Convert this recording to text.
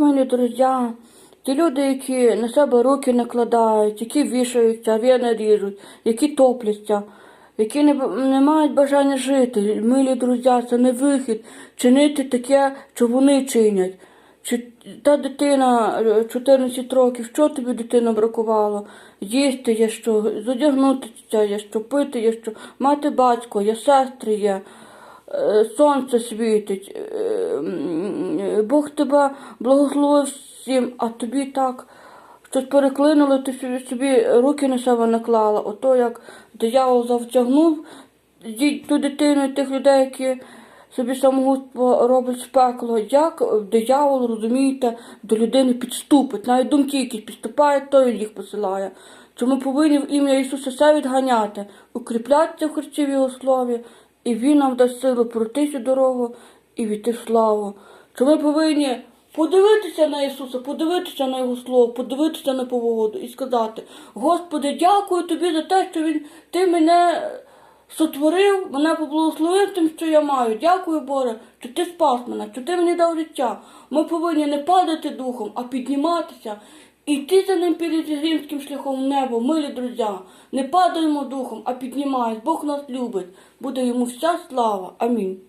мої друзі, ті люди, які на себе руки накладають, які вішаються, вени ріжуть, які топляться, які не, не мають бажання жити. Милі друзі, це не вихід чинити таке, що вони чинять. Чи та дитина е, 14 років, що тобі дитина бракувало? Їсти є що, зодягнутися є що, пити є що, мати батько, є сестри є, е, сонце світить, е, е, Бог тебе благословив всім, а тобі так щось переклинуло, ти собі, собі руки на себе наклала. Ото як диявол завтягнув ту дитину тих людей, які собі самогубство роблять з пекло. Як диявол, розумієте, до людини підступить. Навіть думки якісь підступають, то він їх посилає. Чи ми повинні в ім'я Ісуса все відганяти, укріплятися в Христі в Його слові, і Він нам дасть силу пройти цю дорогу і війти в славу. Чи ми повинні подивитися на Ісуса, подивитися на Його Слово, подивитися на погоду і сказати: Господи, дякую тобі за те, що він, ти мене сотворив, мене поблагословив тим, що я маю. Дякую, Боже, що ти спас мене, що ти мені дав життя. Ми повинні не падати духом, а підніматися. І йти за ним пілігримським шляхом в небо, милі друзі. Не падаємо духом, а піднімаємось. Бог нас любить. Буде йому вся слава. Амінь.